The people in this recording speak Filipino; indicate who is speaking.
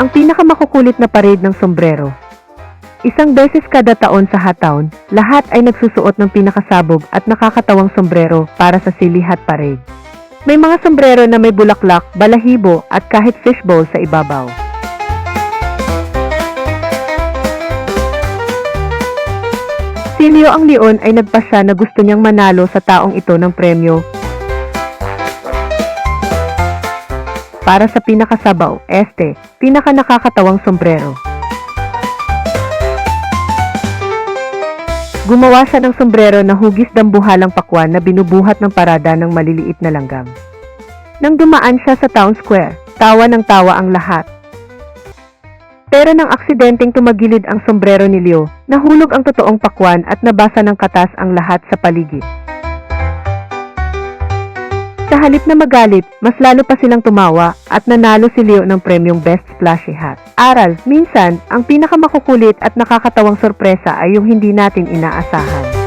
Speaker 1: ang pinakamakukulit na parade ng sombrero. Isang beses kada taon sa Hatown, lahat ay nagsusuot ng pinakasabog at nakakatawang sombrero para sa Silihat Parade. May mga sombrero na may bulaklak, balahibo at kahit fishbowl sa ibabaw. Si Leo ang Leon ay nagpasya na gusto niyang manalo sa taong ito ng premyo para sa pinakasabaw, este, pinaka nakakatawang sombrero. Gumawa siya ng sombrero na hugis dambuhalang pakwan na binubuhat ng parada ng maliliit na langgam. Nang dumaan siya sa town square, tawa ng tawa ang lahat. Pero nang aksidenteng tumagilid ang sombrero ni Leo, nahulog ang totoong pakwan at nabasa ng katas ang lahat sa paligid. Sa halip na magalit, mas lalo pa silang tumawa at nanalo si Leo ng premyong Best Splashy Hat. Aral, minsan, ang pinakamakukulit at nakakatawang sorpresa ay yung hindi natin inaasahan.